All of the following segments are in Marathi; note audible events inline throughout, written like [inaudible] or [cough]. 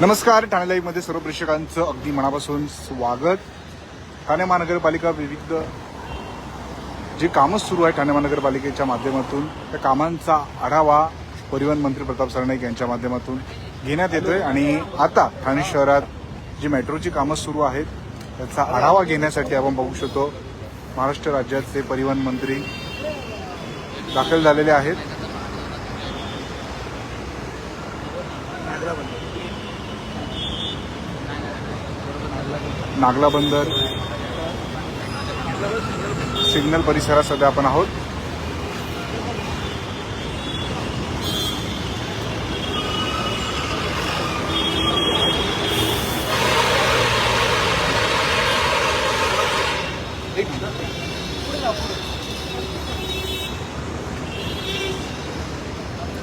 नमस्कार ठाणे लाईव्हमध्ये सर्व प्रेक्षकांचं अगदी मनापासून स्वागत. ठाणे महानगरपालिका विविध जी कामं सुरू आहे ठाणे महानगरपालिकेच्या माध्यमातून त्या कामांचा आढावा परिवहन मंत्री प्रताप सरनाईक यांच्या माध्यमातून घेण्यात येतोय. आणि आता ठाणे शहरात जी मेट्रोची कामं सुरू आहेत त्याचा आढावा घेण्यासाठी आपण बघू शकतो. महाराष्ट्र राज्याचे परिवहन मंत्री दाखल झालेले आहेत. नागला बंदर. सिग्नल परिसरात सध्या आपण आहोत. मागे ना.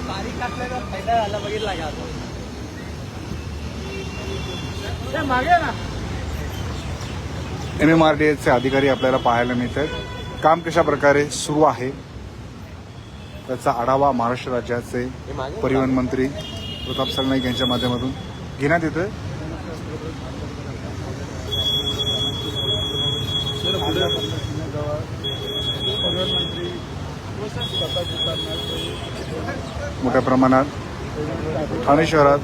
बारीक टाकल्याचा फायदा झाला बघितला का आता ते मागे ना एम एम आर डी एचे अधिकारी आपल्याला पाहायला मिळत आहेत काम कशा प्रकारे सुरू आहे त्याचा आढावा महाराष्ट्र राज्याचे परिवहन मंत्री प्रताप सरनाईक यांच्या माध्यमातून घेण्यात येतं मोठ्या प्रमाणात ठाणे शहरात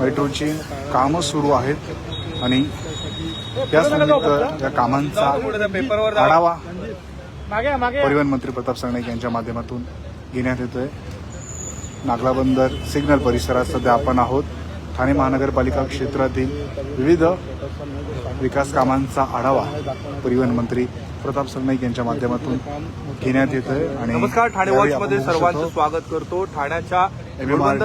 मेट्रोची कामं सुरू आहेत. आणि त्याच निमित्त या कामांचा आढावा परिवहन मंत्री प्रताप सरनाईक यांच्या माध्यमातून घेण्यात येतोय. नागला बंदर सिग्नल परिसरात सध्या आपण आहोत. ठाणे महानगरपालिका क्षेत्रातील विविध विकास कामांचा आढावा परिवहन मंत्री प्रताप सरनाईक यांच्या माध्यमातून घेण्यात येतोय आणि नमस्कार ठाणे वॉच मध्ये सर्वांचं स्वागत करतो. ठाण्याच्या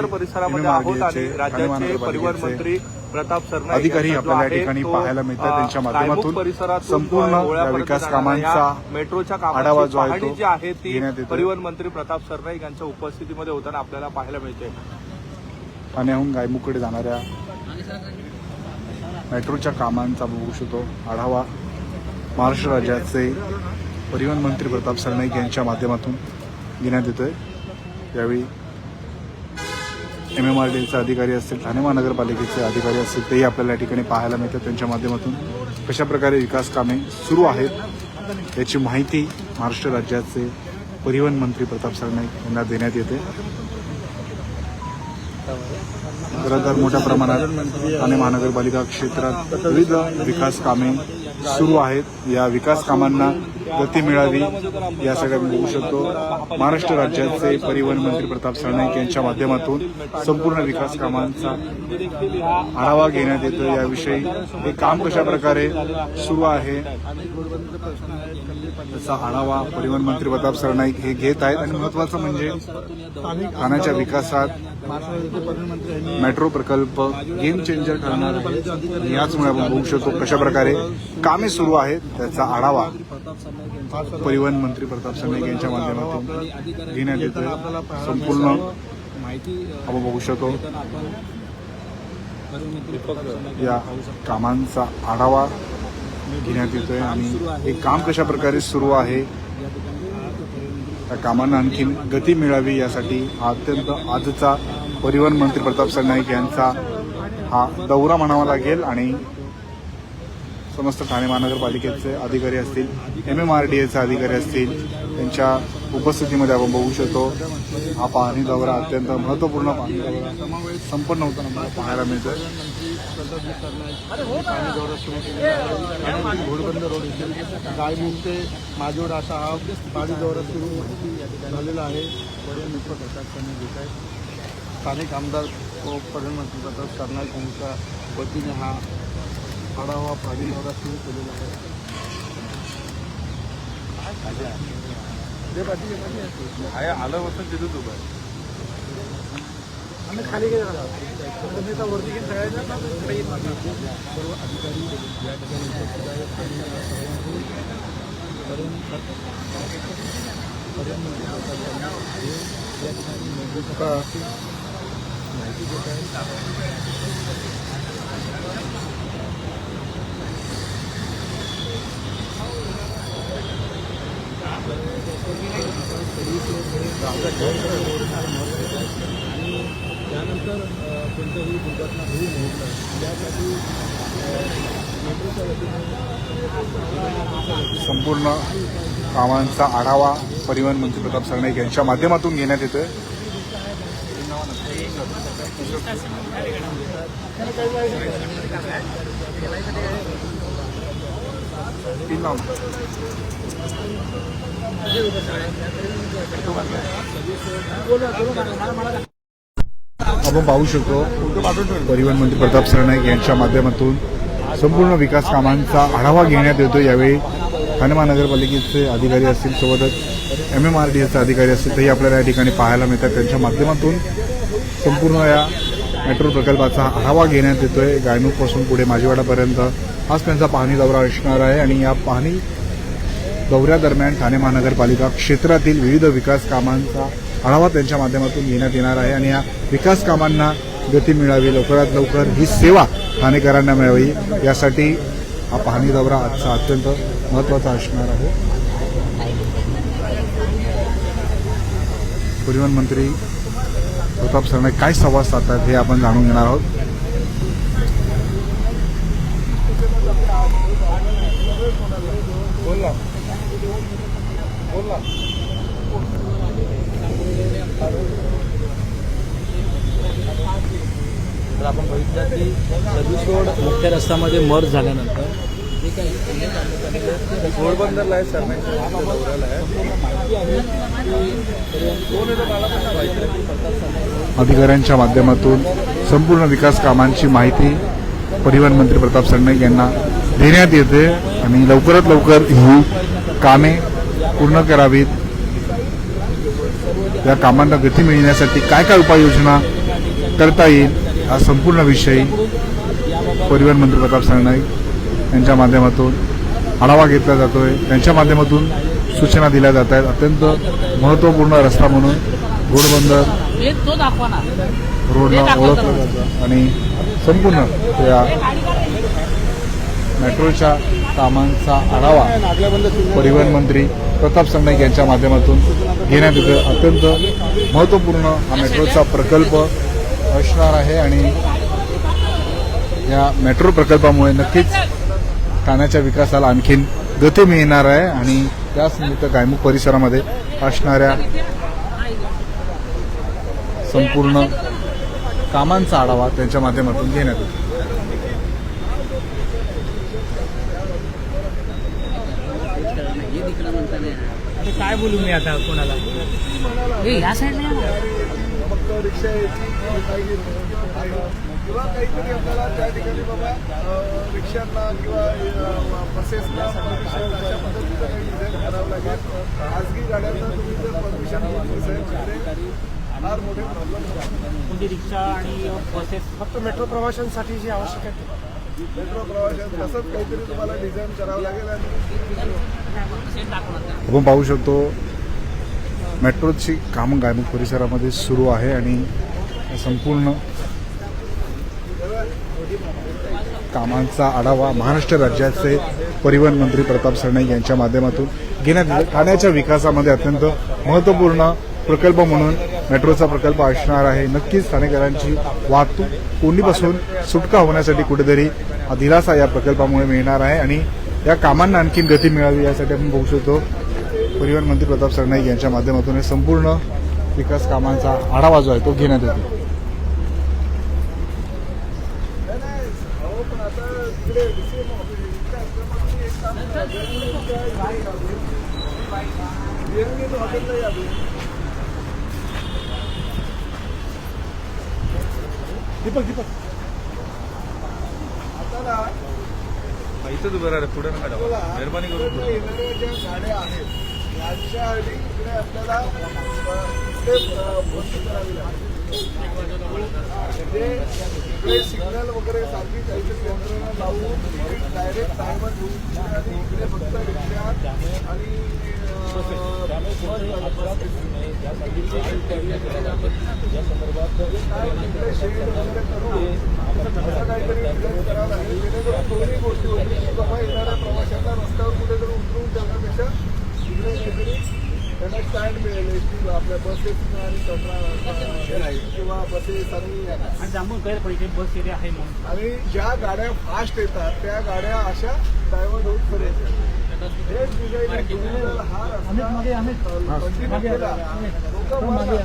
परिसरामध्ये आहोत आणि राज्याचे परिवहन मंत्री प्रताप सरनाईक अधिकारी आपल्याला या ठिकाणी पाहायला मिळतात. त्यांच्या माध्यमातून संपूर्ण विकास कामांचा मेट्रोच्या आढावा जो आहे जी आहे ती. परिवहन मंत्री प्रताप सरनाईक यांच्या उपस्थितीमध्ये होताना आपल्याला पाहायला मिळते ठाण्याहून गायमुखकडे जाणाऱ्या मेट्रोच्या कामांचा बघू शकतो आढावा महाराष्ट्र राज्याचे परिवहन मंत्री प्रताप सरनाईक यांच्या माध्यमातून घेण्यात येतोय यावेळी एम एम आर डीचे अधिकारी असतील ठाणे महानगरपालिकेचे अधिकारी असतील तेही आपल्याला या ठिकाणी पाहायला मिळतात त्यांच्या माध्यमातून. कशा प्रकारे विकास कामे सुरू आहेत याची माहिती महाराष्ट्र राज्याचे परिवहन मंत्री प्रताप सरनाईक यांना देण्यात येते. खरं तर मोठ्या प्रमाणात ठाणे महानगरपालिका क्षेत्रात विविध विकास कामे सुरू आहेत. या विकास कामांना गती मिळावी यासाठी आपण बघू शकतो. महाराष्ट्र राज्याचे परिवहन मंत्री प्रताप सरनाईक यांच्या माध्यमातून संपूर्ण विकास कामांचा आढावा घेण्यात येतो. याविषयी हे काम कशा प्रकारे सुरू आहे त्याचा आढावा परिवहन मंत्री प्रताप सरनाईक हे घेत आहेत. आणि महत्वाचं म्हणजे ठाण्याच्या विकासात मेट्रो प्रकल्प गेम चेंजर ठरणार आहे. याचमुळे आपण बघू शकतो कशा प्रकारे कामे सुरू आहेत त्याचा आढावा परिवहन मंत्री प्रताप सरनाईक यांच्या माध्यमातून घेण्यात येतोय. संपूर्ण आपण बघू शकतो. या कामांचा आढावा घेण्यात येतोय आणि हे काम कशा प्रकारे सुरू आहे त्या कामांना आणखीन गती मिळावी यासाठी हा अत्यंत आजचा परिवहन मंत्री प्रताप सरनाईक यांचा हा दौरा म्हणावा लागेल आणि समस्त ठाणे महानगरपालिकेचे अधिकारी असतील एम एम आर डी एचे अधिकारी असतील त्यांच्या उपस्थितीमध्ये आपण बघू शकतो. हा पाहणी दौरा अत्यंत महत्त्वपूर्ण पाहणी दौरा. संपन्न होताना मला पाहायला मिळतोय. घोडबंदर रोड येथील गायमुख ते माजोड असा हा पाणी दौरा सुरू झालेला आहे. परिवहन मित्र घटक त्यांनी घेत आहेत स्थानिक आमदार व प्रधानमंत्री प्रताप सरनाईक यांच्या वतीने हा आढावा पाणी दौरा सुरू केलेला आहे. आलं वसंत तिथेच उभं आहे. आम्ही खाली गेलो. वरती घेऊन सगळ्यांना. सर्व अधिकारी या ठिकाणी उपस्थित आहेत सर्वांकडून हे. या ठिकाणी माहिती देत आहेत आणि त्यानंतर अ, दुर्घटना होऊ नये त्यासाठी मेट्रोच्या वतीने संपूर्ण कामांचा आढावा परिवहन मंत्री प्रताप सरनाईक यांच्या माध्यमातून घेण्यात येतोय तीन नाव. आपण पाहू शकतो परिवहन मंत्री प्रताप सरनाईक यांच्या माध्यमातून संपूर्ण विकास कामांचा आढावा घेण्यात येतो यावेळी ठाणे महानगरपालिकेचे अधिकारी असतील सोबतच एम एम आर डी एचे अधिकारी असतील तेही आपल्याला या ठिकाणी पाहायला मिळतात. त्यांच्या माध्यमातून संपूर्ण या मेट्रो प्रकल्पाचा आढावा घेण्यात येतोय. गायमुखपासून पुढे माजीवाडापर्यंत हाच त्यांचा पाहणी दौरा असणार आहे आणि या पाहणी दौऱ्यादरम्यान ठाणे महानगरपालिका क्षेत्रातील विविध विकास कामांचा आढावा त्यांच्या माध्यमातून घेण्यात येणार आहे आणि या विकास कामांना गती मिळावी लवकरात लवकर ही सेवा ठाणेकरांना मिळावी यासाठी हा पाहणी दौरा आजचा अत्यंत महत्त्वाचा असणार आहे. परिवहन मंत्री प्रताप सरणे काय संवाद साधतात हे आपण जाणून घेणार आहोत. बोल. बोल ना तर आपण बघितलं की सर्व्हिस मुख्य रस्त्यामध्ये मर झाल्यानंतर जे काही घोडबंदरला आहे सर नाही अधिकाऱ्यांच्या माध्यमातून संपूर्ण विकास कामांची माहिती परिवहन मंत्री प्रताप सरनाईक यांना देण्यात येते आणि लवकरात लवकर ही कामे पूर्ण करावीत? या कामांना गती मिळण्यासाठी काय काय उपाययोजना करता येईल हा संपूर्ण विषय परिवहन मंत्री प्रताप सरनाईक यांच्या माध्यमातून आढावा घेतला जातोय. त्यांच्या माध्यमातून सूचना दिल्या जात आहेत. अत्यंत महत्त्वपूर्ण रस्ता म्हणून घोडबंदर रोडला ओळखलं जातं. आणि संपूर्ण या मेट्रोच्या कामांचा आढावा परिवहन मंत्री प्रताप सरनाईक यांच्या माध्यमातून घेण्यात येतं अत्यंत महत्त्वपूर्ण हा मेट्रोचा प्रकल्प असणार आहे आणि या मेट्रो प्रकल्पामुळे नक्कीच ठाण्याच्या विकासाला आणखीन गती मिळणार आहे आणि त्याच निमित्त गायमुख परिसरामध्ये असणाऱ्या संपूर्ण कामांचा आढावा त्यांच्या माध्यमातून घेण्यात येतो काय बोलू मी आता कोणाला? हे ह्या साईडला या ना. फक्त रिक्षा काही किंवा काहीतरी आपल्याला त्या ठिकाणी बाबा अं, रिक्षांना किंवा अं, बसेसला परमिशन अशा पद्धतीचं काही डिझाईन करावं लागेल खाजगी गाड्यांना तुम्ही जर परमिशन दिली असेल फार मोठे प्रॉब्लेम होतात म्हणजे रिक्षा आणि बसेस फक्त मेट्रो प्रवाशांसाठी जे आवश्यक आहे मेट्रो प्रवाशात तसंच काहीतरी तुम्हाला डिझाईन करावं लागेल आणि आपण पाहू शकतो मेट्रोची कामं गायमुख परिसरामध्ये सुरू आहे आणि संपूर्ण कामांचा आढावा महाराष्ट्र राज्याचे परिवहन मंत्री प्रताप सरनाईक यांच्या माध्यमातून घेण्यात ठाण्याच्या विकासामध्ये अत्यंत महत्त्वपूर्ण प्रकल्प म्हणून मेट्रोचा प्रकल्प असणार आहे. नक्कीच ठाणेकरांची वाहतूक कोंडीपासून सुटका होण्यासाठी कुठेतरी हा दिलासा या प्रकल्पामुळे मिळणार आहे आणि या कामांना आणखी गती मिळावी यासाठी आपण बघू शकतो. परिवहन मंत्री प्रताप सरनाईक यांच्या माध्यमातून हे संपूर्ण विकास कामांचा आढावा जो आहे तो घेण्यात येतो. हो दीपक दीपक. इथंच उभं राहा पुढे नका मेहरबानी करून येणाऱ्या ज्या गाड्या आहेत यांच्या आधी इकडे आपल्याला इकडे करावी म्हणजे इकडे सिग्नल वगैरे सारखी काहीतरी यंत्रणा लावून डायरेक्ट घेऊन आणि इकडे फक्त रिक्षा आणि दोन्ही गोष्टी बाबा येणाऱ्या प्रवाशांना रस्त्यावर कुठेतरी उतरवून त्यांना स्टँड मिळेल एस आपल्या बसेस आणि किंवा बसेस आणि जांभूळ कैर बस एरिया आहे म्हणून. आणि ज्या गाड्या फास्ट येतात त्या गाड्या अशा डायव्हर्ट होऊन पर्यंत हेच डिझाईन टू हा अमित मागे अमित कंटिन्यू केला लोक मागे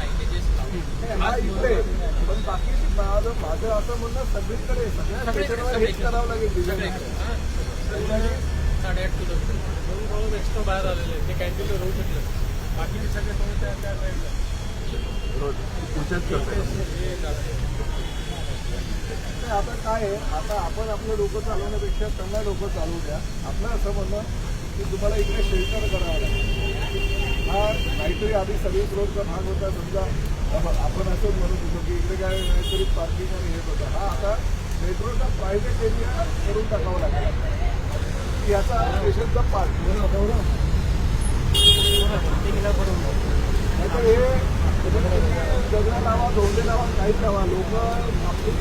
हा। इकडे पण बाकीची माझं माझं असं म्हणणं सगळीकडे सगळ्या स्टेशनवर हेच करावं लागेल डिझाईन साडेआठ किलोमीटर एक्स्ट्रा बाहेर आलेले ते कॅन्टीनला राहू शकले बाकीचे सगळे तो त्या त्या साईडला नाही, आता काय आहे? आता आपण आपलं डोकं चालवण्यापेक्षा त्यांना डोकं चालवू द्या. आपलं असं म्हणणं की तुम्हाला इकडे शेल्टर करावं लागेल. हा काहीतरी आधी सर्व्हिस रोडचा भाग होता समजा आपण असंच म्हणत होतो की इकडे काय काहीतरी पार्किंग आणि हे होतं. हा आता मेट्रोचा प्रायव्हेट एरिया करून टाकावा लागेल. की याचा स्टेशनचा पार्ट नाहीतर हे जगणं लावा धोंडे लावा काहीच लावा लोक आपली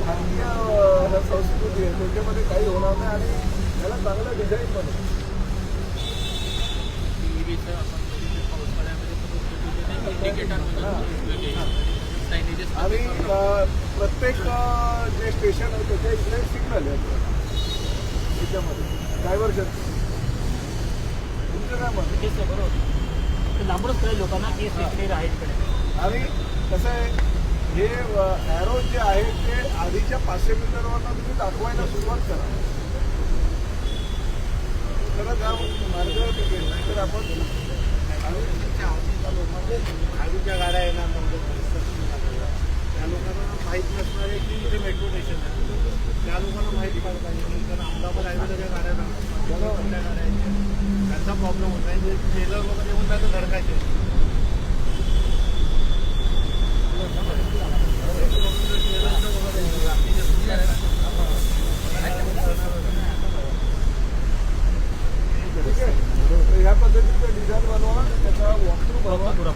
भारतीय संस्कृती आहे त्याच्यामध्ये काही होणार नाही आणि त्याला चांगलं डिझाईन पण आणि प्रत्येक जे स्टेशन आहे त्याच्या इकडे सिग्नल आहे त्याच्यामध्ये डायव्हर्शन तुमचं काय मत? आहे, बरोबर लांबूनच कळेल लोकांना की स्टेशन आहे तिकडे आणि कसं आहे हे ॲरो जे आहे ते आधीच्या पाचशे मीटरवरनं तुम्ही दाखवायला सुरुवात करा. तर त्या मार्ग टिकेल नाहीतर आपण आधीच्या गाड्या येणार म्हणजे त्या लोकांना माहीत नसणार आहे की मेट्रो स्टेशन आहे त्या लोकांना माहिती पाहिजे पाहिजे कारण अहमदाबाद हायवेला ज्या गाड्या जाणार कुठल्या गाड्या आहेत त्यांचा प्रॉब्लेम होत नाही. जे ट्रेलर वगैरे येऊन धडकायचे आहे तर ह्या पद्धतीचं डिझाईन बनवा त्याचा वॉकथ्रू बनवा.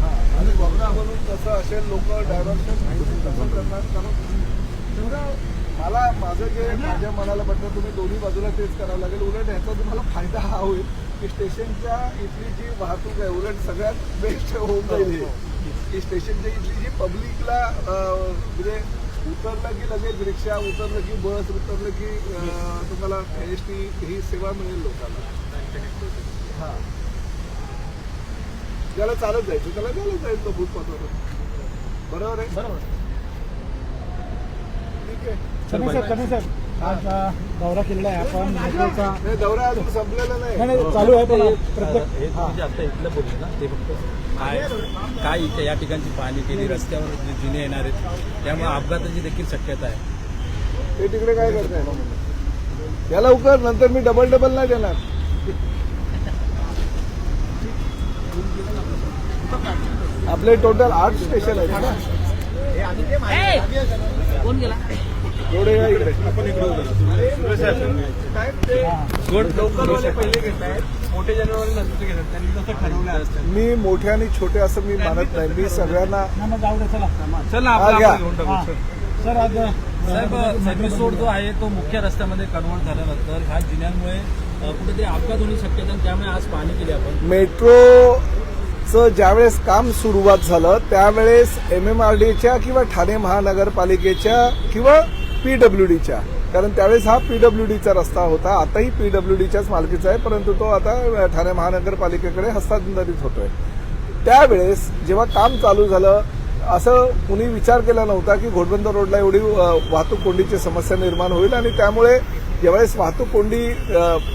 हां आणि वॉकथ्रू बनवून कसं असेल लोक डायव्हर्शन कसं करणार कारण तेवढं मला माझं जे माझ्या मनाला पडतं तुम्ही दोन्ही बाजूला तेच करावं लागेल. उलट ह्याचा तुम्हाला फायदा हा होईल. की स्टेशनच्या इथली जी वाहतूक आहे उलट सगळ्यात बेस्ट होऊन जाईल हे. की स्टेशनच्या इथली जी पब्लिकला म्हणजे उतरलं की लगेच रिक्षा उतरलं की बस उतरलं की तुम्हाला एस टी ही सेवा मिळेल लोकांना. हां. ज्याला चालत जायचं त्याला चालत जायचं भूतपथावर बरोबर आहे? बरोबर. ठीक आहे. आज दौरा केलेला आहे. आपण मेट्रोचा नाही दौरा अजून संपलेला नाही. नाही चालू आहे पण हे. तुम्ही आता इथलं बोलले ना ते फक्त काय काय इथे या ठिकाणची पाहणी केली रस्त्यावर जे जिने येणार आहेत त्यामुळे अपघाताची देखील शक्यता आहे. ते तिकडे काय करताय? या लवकर नंतर मी डबल डबल नाही देणार. आपले टोटल आठ स्टेशन आहेत ना. कोण गेला? मी मोठे आणि छोटे असं मी मानत नाही. मी सगळ्यांना. सर आज साहेब सर्व्हिस रोड जो आहे तो मुख्य रस्त्यामध्ये कन्वर्ट झाल्यानंतर ह्या जिन्यांमुळे अ, कुठेतरी अपघात होण्याची शक्यता आहे. त्यामुळे आज पाहणी केली आपण. मेट्रोचं ज्यावेळेस काम सुरुवात झालं त्यावेळेस एम एम आर डीच्या किंवा ठाणे महानगरपालिकेच्या किंवा पीडब्ल्यू डीच्या कारण त्यावेळेस हा पीडब्ल्यू डीचा रस्ता होता. आताही पीडब्ल्यू डीच्याच मालकीचा आहे परंतु तो आता ठाणे महानगरपालिकेकडे हस्तांतरित होतोय. त्यावेळेस जेव्हा काम चालू झालं असं कुणी विचार केला नव्हता की घोडबंदर रोडला एवढी वाहतूक कोंडीची समस्या निर्माण होईल आणि त्यामुळे ज्यावेळेस वाहतूक कोंडी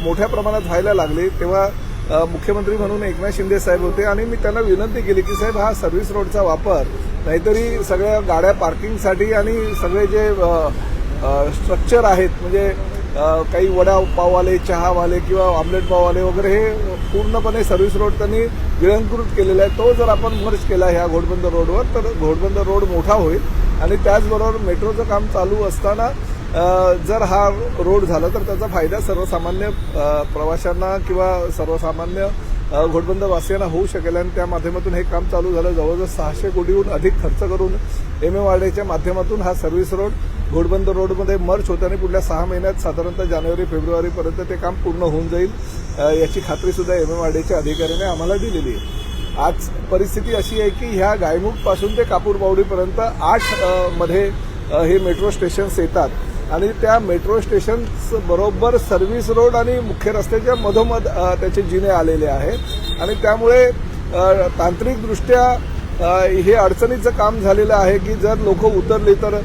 मोठ्या प्रमाणात व्हायला लागली तेव्हा मुख्यमंत्री म्हणून एकनाथ शिंदे साहेब होते. आणि मी त्यांना विनंती केली की साहेब हा सर्व्हिस रोडचा वापर नाहीतरी सगळ्या गाड्या पार्किंगसाठी आणि सगळे जे स्ट्रक्चर आहेत म्हणजे काही वडा पाववाले चहावाले किंवा ऑमलेट पाववाले वगैरे हे पूर्णपणे सर्व्हिस रोड त्यांनी गिळंकृत केलेला आहे. तो जर आपण मर्ज केला ह्या घोडबंदर रोडवर तर घोडबंदर रोड मोठा होईल. आणि त्याचबरोबर मेट्रोचं काम चालू असताना जर हा रोड झाला तर त्याचा फायदा सर्वसामान्य प्रवाशांना किंवा सर्वसामान्य अ, घोडबंदरवासियांना होऊ शकेल आणि त्या माध्यमातून हे काम चालू झालं. जवळजवळ सहाशे कोटीहून अधिक खर्च करून एम एम आर डीच्या माध्यमातून हा सर्व्हिस रोड घोटबंद रोडमध्ये मर्च होतं आणि पुढल्या सहा महिन्यात साधारणतः जानेवारी फेब्रुवारीपर्यंत ते काम पूर्ण होऊन जाईल. याची खात्रीसुद्धा एम एम आर डीच्या अधिकाऱ्याने आम्हाला दिलेली आहे. आज परिस्थिती अशी आहे की ह्या गायमुखपासून ते कापूरबावडीपर्यंत आठमध्ये हे मेट्रो स्टेशन्स येतात. आणि त्या मेट्रो स्टेशन बरोबर सर्व्हिस रोड आणि मुख्य रस्त्याच्या मधोमध त्याचे जिने आलेले आहेत. आणि त्यामुळे तांत्रिकदृष्ट्या हे अडचणीचं काम झालेलं आहे की जर लोक उतरले तर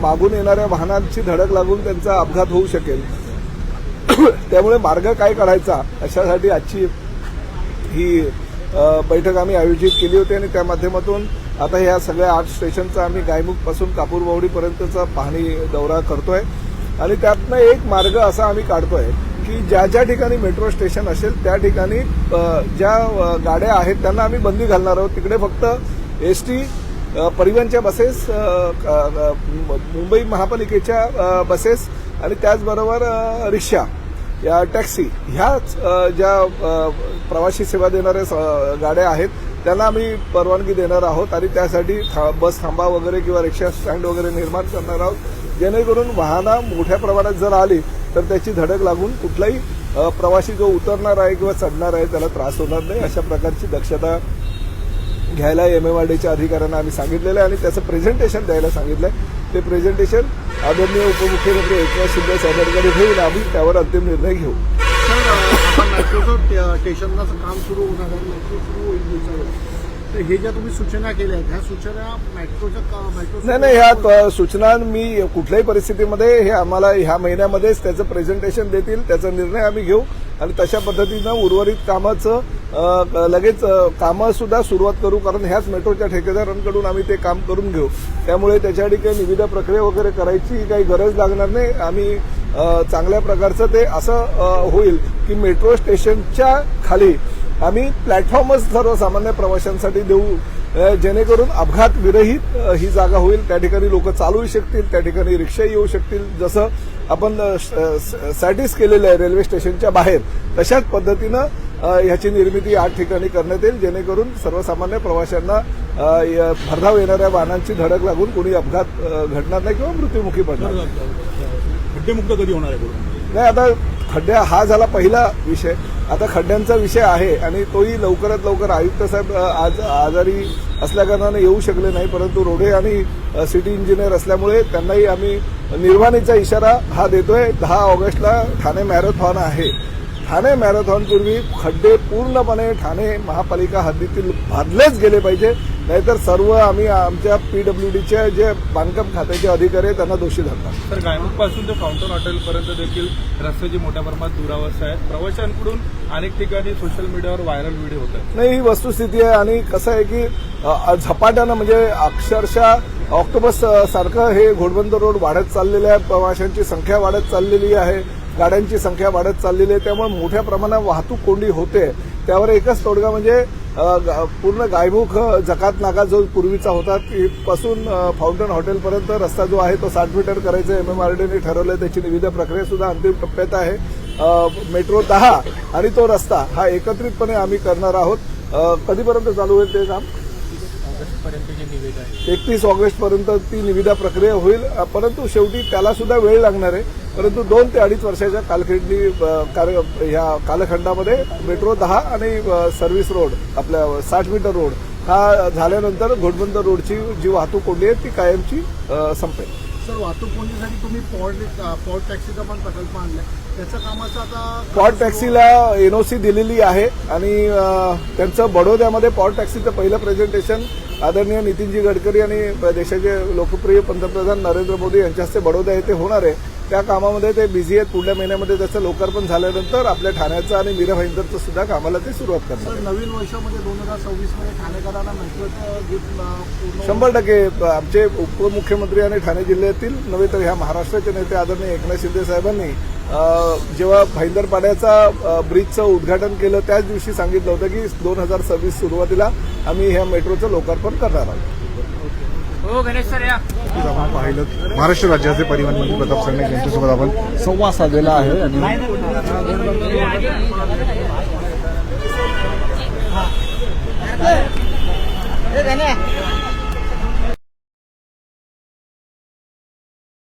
मागून येणाऱ्या वाहनांची धडक लागून त्यांचा अपघात होऊ शकेल. [coughs] त्यामुळे मार्ग काय काढायचा अशासाठी आजची ही बैठक आम्ही आयोजित केली होती आणि त्या माध्यमातून आता ह्या सगळ्या आठ स्टेशनचा आम्ही गायमुखपासून कापूरबावडीपर्यंतचा पाहणी दौरा करतोय. आणि त्यातनं एक मार्ग असा आम्ही काढतोय की ज्या ज्या ठिकाणी मेट्रो स्टेशन असेल त्या ठिकाणी ज्या गाड्या आहेत त्यांना आम्ही बंदी घालणार आहोत. तिकडे फक्त एस टी परिवहनच्या बसेस मुंबई महापालिकेच्या बसेस आणि त्याचबरोबर रिक्षा या टॅक्सी ह्याच ज्या प्रवासी सेवा देणाऱ्या स- गाड्या आहेत त्यांना आम्ही परवानगी देणार आहोत आणि त्यासाठी था- बस थांबा वगैरे किंवा रिक्षा स्टँड वगैरे निर्माण करणार आहोत. जेणेकरून वाहनं मोठ्या प्रमाणात जर आली तर त्याची धडक लागून कुठलाही प्रवासी जो उतरणार आहे किंवा चढणार आहे त्याला त्रास होणार नाही. अशा प्रकारची दक्षता घ्यायला एम एम आर डीच्या अधिकाऱ्यांना आम्ही सांगितलेलं आहे आणि त्याचं प्रेझेंटेशन द्यायला सांगितलं आहे ते प्रेझेंटेशन आदरणीय उपमुख्यमंत्री एकनाथ शिंदे साहेबांकडे घेऊन आम्ही त्यावर अंतिम निर्णय घेऊ. मेट्रोचं स्टेशनचं काम सुरू होणार आहे मेट्रो सुरू होईल दिवसावर तर हे ज्या तुम्ही सूचना केल्या आहेत ह्या सूचना मेट्रोच्या नाही नाही ह्या सूचना मी कुठल्याही परिस्थितीमध्ये हे आम्हाला ह्या महिन्यामध्येच त्याचं प्रेझेंटेशन देतील त्याचा निर्णय आम्ही घेऊ. आणि तशा पद्धतीनं उर्वरित कामाचं लगेच कामंसुद्धा कामं सुद्धा सुरुवात करू कारण ह्याच मेट्रोच्या ठेकेदारांकडून आम्ही ते काम करून घेऊ. त्यामुळे त्याच्यासाठी काही निविदा प्रक्रिया वगैरे करायची काही गरज लागणार नाही. आम्ही चांगल्या प्रकारचं ते असं होईल की मेट्रो स्टेशनच्या खाली आम्ही प्लॅटफॉर्मच सर्वसामान्य प्रवाशांसाठी देऊ जेणेकरून अपघात विरहित ही जागा होईल त्या ठिकाणी लोक चालवू शकतील त्या ठिकाणी रिक्षा येऊ शकतील जसं आपण सॅटिस केलेलं आहे रेल्वे स्टेशनच्या बाहेर तशाच पद्धतीनं ह्याची निर्मिती आठ ठिकाणी करण्यात येईल जेणेकरून सर्वसामान्य प्रवाशांना य- भरधाव येणाऱ्या वाहनांची धडक लागून कोणी अपघात घडणार नाही किंवा मृत्युमुखी पडणार नाही. खड्डेमुक्त कधी होणार आहे नाही आता खड्ड्या हा झाला पहिला विषय. आता खड्ड्यांचा विषय आहे आणि तोही लवकरात लवकर आयुक्त साहेब आज आजारी असल्याकारणाने येऊ शकले नाही परंतु रोडे आणि सिटी इंजिनियर असल्यामुळे त्यांनाही आम्ही निर्वाणीचा इशारा हा देतोय. दहा ऑगस्टला ठाणे मॅरेथॉन आहे. ठाणे मॅरेथॉनपूर्वी खड्डे पूर्णपणे ठाणे महापालिका हद्दीतील भरलेच गेले पाहिजे. नाहीतर सर्व आम्ही आमच्या पीडब्ल्यूडीचे जे बांधकाम खात्याचे अधिकारी आहेत त्यांना दोषी धरणार तर गायमुखपासून ते फाउंटन हॉटेलपर्यंत देखील रस्त्याची मोठ्या प्रमाणात दुरावस्था आहे प्रवाशांकडून अनेक ठिकाणी सोशल मीडियावर व्हायरल व्हिडिओ होत आहेत नाही ही वस्तुस्थिती आहे आणि कसं आहे की झपाट्यानं म्हणजे अक्षरशः ऑक्टोबस सारखं हे घोडबंदर रोड वाढत चाललेलं आहे. प्रवाशांची संख्या वाढत चाललेली आहे. गाड्यांची संख्या वाढत चाललेली आहे. त्यामुळे मोठ्या प्रमाणात वाहतूक कोंडी होते. त्यावर एकच तोडगा म्हणजे पूर्ण गायमुख जकात नाका जो पूर्वीचा होता पासून फाउंटन हॉटेलपर्यंत रस्ता जो आहे तो साठ मीटर करायचा एम एम आर डीने ठरवलं त्याची निविदा प्रक्रिया सुद्धा अंतिम टप्प्यात आहे. मेट्रो दहा आणि तो रस्ता हा एकत्रितपणे आम्ही करणार आहोत. कधीपर्यंत चालू होईल ते काम? एकतीस ऑगस्ट पर्यंत ती निविदा प्रक्रिया होईल. परंतु शेवटी त्याला सुद्धा वेळ लागणार आहे. परंतु दोन ते अडीच वर्षाच्या कालखंडी कार्य ह्या कालखंडामध्ये मेट्रो दहा आणि सर्व्हिस रोड आपल्या साठ मीटर रोड हा झाल्यानंतर घोडबंदर रोडची जी वाहतूक कोंडी आहे ती कायमची संपेल. सर वाहतूक कोणीसाठी तुम्ही पॉड पॉड टॅक्सीचा पण प्रकल्प आणलाय. त्याचं कामाचं आता पॉट टॅक्सीला एनओसी दिलेली आहे आणि त्यांचं बडोद्यामध्ये पॉट टॅक्सीचं पहिलं प्रेझेंटेशन आदरणीय नितीनजी गडकरी आणि देशाचे लोकप्रिय पंतप्रधान नरेंद्र मोदी यांच्या हस्ते बडोदा येथे होणार आहे. त्या कामामध्ये ते बिझी आहेत. पुढल्या महिन्यामध्ये त्याचं लोकार्पण झाल्यानंतर आपल्या ठाण्याचं आणि मीरा भाईंदरचं सुद्धा कामाला ते सुरुवात सर नवीन वर्षामध्ये दोन हजार सव्वीसमध्ये ठाणेकरांना मेट्रोचं शंभर टक्के आमचे उपमुख्यमंत्री आणि ठाणे जिल्ह्यातील नव्हे तर ह्या महाराष्ट्राचे नेते आदरणीय एकनाथ शिंदे साहेबांनी जेव्हा भाईंदरपाड्याचा अ, ब्रिजचं उद्घाटन केलं त्याच दिवशी सांगितलं होतं की दोन हजार सव्वीस सुरुवातीला आम्ही ह्या मेट्रोचं लोकार्पण करणार आहोत. हो गणेश सर या. नक्कीच आपण पाहिलं महाराष्ट्र राज्याचे परिवहन मंत्री प्रताप सरनाईक यांच्यासोबत आपण संवाद साधलेला आहे आणि हे